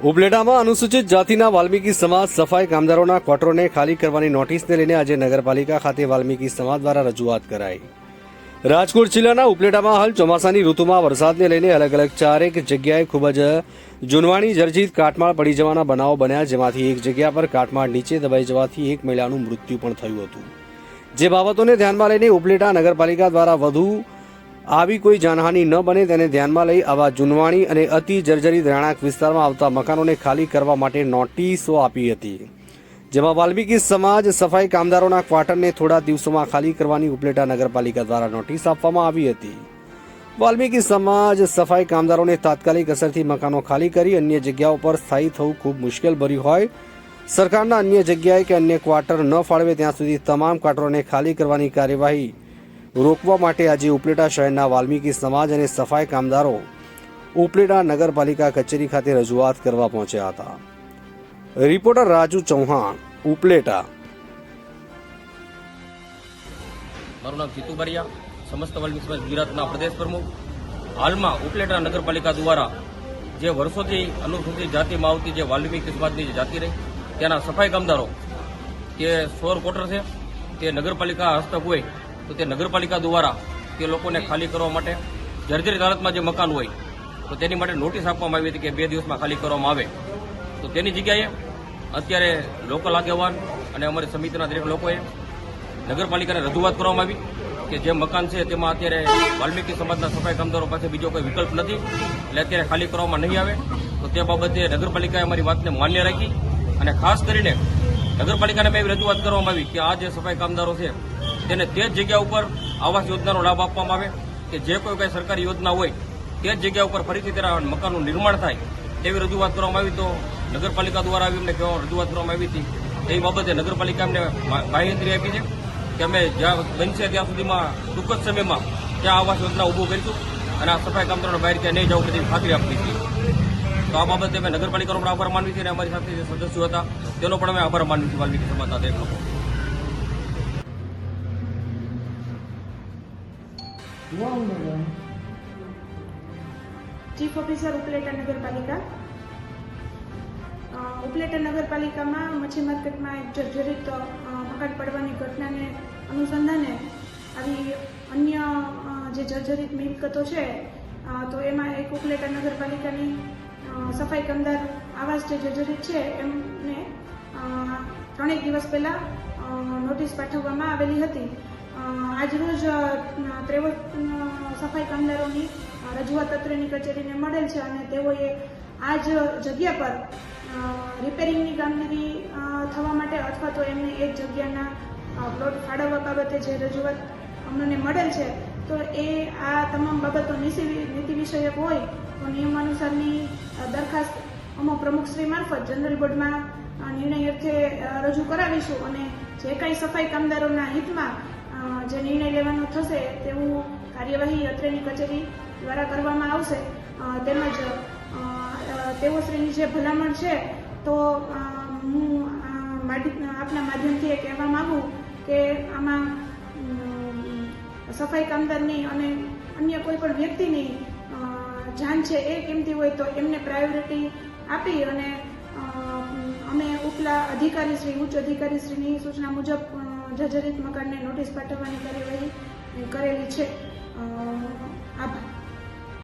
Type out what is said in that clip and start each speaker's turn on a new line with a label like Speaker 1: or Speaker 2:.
Speaker 1: ઉપલેટામાં અનુસૂચિત જાતિના વાલ્મીકી સમાજ સફાઈ કામદારોના ક્વાર્ટરોને ખાલી કરવાની નોટિસને લઈને આજે નગરપાલિકા ખાતે વાલ્મીકી સમાજ દ્વારા રજૂઆત કરાઈ. રાજકોટ જિલ્લાના ઉપલેટામાં હાલ ચોમાસાની ઋતુમાં વરસાદને લઈને અલગ અલગ ચારેક જગ્યાએ ખૂબ જ જૂનવાણી જર્જિત કાટમાળ પડી જવાના બનાવો બન્યા, જેમાંથી એક જગ્યા પર કાટમાળ નીચે દબાઈ જવાથી એક મહિલાનું મૃત્યુ પણ થયું હતું. જે બાબતોને ધ્યાનમાં લઈને ઉપલેટા નગરપાલિકા દ્વારા વધુ આવી કોઈ જાનહાનિ ન બને તેને ધ્યાનમાં લઈ આવા જુનવાણી અને અતિ જર્જરિત રહેણાંક વિસ્તારમાં આવતા મકાનોને ખાલી કરવા માટે નોટિસો આપી હતી. જેમાં વાલ્મીકી સમાજ, સફાઈ કામદારોના ક્વાર્ટરને થોડા દિવસોમાં ખાલી કરવાની ઉપલેટા નગરપાલિકા દ્વારા નોટિસ આપવામાં આવી હતી. વાલ્મીકી સમાજ, સફાઈ કામદારોને તાત્કાલિક અસરથી મકાનો ખાલી કરી અન્ય જગ્યાઓ પર સ્થાયી થવું ખૂબ મુશ્કેલ ભર્યું હોય. સરકારના અન્ય જગ્યાએ કે અન્ય ક્વાર્ટર ન ફાળવે ત્યાં સુધી તમામ ક્વાર્ટરોને ખાલી કરવાની કાર્યવાહી રોકવા માટે આજે ઉપલેટા શહેરના વાલ્મીકી સમાજ અને સફાઈ કામદારો ઉપલેટા નગરપાલિકા કચેરી ખાતે રજૂઆત કરવા પહોંચ્યા હતા. રિપોર્ટર રાજુ ચૌહાણ, ઉપલેટા.
Speaker 2: મારું નામ જીતુ બારિયા, સમસ્ત વાલ્મી સમાજ ગુજરાતના પ્રદેશ પ્રમુખ. હાલમાં ઉપલેટા નગરપાલિકા દ્વારા જે વર્ષોથી અનુસૂચિત જાતિમાં આવતી જે વાલ્મીકી સમાજની જે જાતિ રહી, ત્યાંના સફાઈ કામદારો તે સોર કોટર છે તે નગરપાલિકા હસ્તક હોય તો તે નગરપાલિકા દ્વારા તે લોકોને ખાલી કરવા માટે જર્જરિત હાલતમાં જે મકાન હોય, તો તેની માટે નોટિસ આપવામાં આવી હતી કે બે દિવસમાં ખાલી કરવામાં આવે. તો તેની જગ્યાએ અત્યારે લોકલ આગેવાન અને અમારી સમિતિના દરેક લોકોએ નગરપાલિકાને રજૂઆત કરવામાં આવી કે જે મકાન છે તેમાં અત્યારે વાલ્મીકી સમાજના સફાઈ કામદારો પાસે બીજો કોઈ વિકલ્પ નથી, એટલે અત્યારે ખાલી કરવામાં નહીં આવે. તો તે બાબતે નગરપાલિકાએ અમારી વાતને માન્ય રાખી અને ખાસ કરીને નગરપાલિકાને મેં એવી રજૂઆત કરવામાં આવી કે આ જે સફાઈ કામદારો છે તેને તે જ જગ્યા ઉપર આવાસ યોજનાનો લાભ આપવામાં આવે કે જે કોઈ કઈ સરકારી યોજના હોય, તે જ જગ્યા ઉપર ફરીથી તેના મકાનનું નિર્માણ થાય તેવી રજૂઆત કરવામાં આવી તો નગરપાલિકા દ્વારા આવી અમને રજૂઆત કરવામાં આવી હતી. એ બાબતે નગરપાલિકા અમને મા- આપી છે કે અમે જ્યાં બનશે ત્યાં સુધીમાં ટૂંક જ સમયમાં ત્યાં આવાસ યોજના ઊભું કરીશું અને આ સફાઈ કામદારોને બહાર ક્યાં નહીં જવું બધી ખાતરી આપી હતી તો આ બાબતે અમે નગરપાલિકાનો પણ આભાર માનવી છે અને અમારી સાથે જે સદસ્યો હતા, તેનો પણ અમે આભાર માનવી છીએ, વાલ્મીકી સમાજના દરેક લોકો.
Speaker 3: ચીફ ઓફિસર ઉપલેટા નગરપાલિકા ઉપલેટા નગરપાલિકામાં મચ્છી માર્કેટમાં એક જર્જરિત મકાન પડવાની ઘટનાને અનુસંધાને આવી અન્ય જે જર્જરિત મિલકતો છે તો એમાં એક ઉપલેટા નગરપાલિકાની સફાઈ કામદાર આવાસ જે જર્જરિત છે, એમને ત્રણેક દિવસ પહેલાં નોટિસ પાઠવવામાં આવેલી હતી. આજરોજ અ, ત્રેવત સફાઈ કામદારોની રજૂઆત અત્રેની કચેરીને મળેલ છે અને તેઓએ આ જ જગ્યા પર રિપેરિંગની કામગીરી થવા માટે અથવા તો એમને એક જગ્યાના પ્લોટ ફાળવવા બાબતે જે રજૂઆત અમને મળેલ છે તો એ આ તમામ બાબતો નીતિ વિષયક હોય તો નિયમાનુસારની દરખાસ્ત અમો પ્રમુખશ્રી મારફત જનરલ બોર્ડમાં નિર્ણય અર્થે રજૂ કરાવીશું અને જે કાંઈ સફાઈ કામદારોના હિતમાં જે નિર્ણય લેવાનો થશે તેવું કાર્યવાહી અત્રેની કચેરી દ્વારા કરવામાં આવશે. તેમજ તેઓ અ, જે ભલામણ છે તો હું આપના માધ્યમથી એ કહેવા માગું કે આમાં સફાઈ કામદારની અને અન્ય કોઈ પણ વ્યક્તિની જાન છે એ કિંમતી હોય તો એમને પ્રાયોરિટી આપી અને અમે ઉપલા અધિકારીશ્રી ઉચ્ચ અધિકારીશ્રીની સૂચના મુજબ જર્જરિત મકાનને નોટિસ પાઠવવાની કાર્યવાહી કરેલી છે આભાર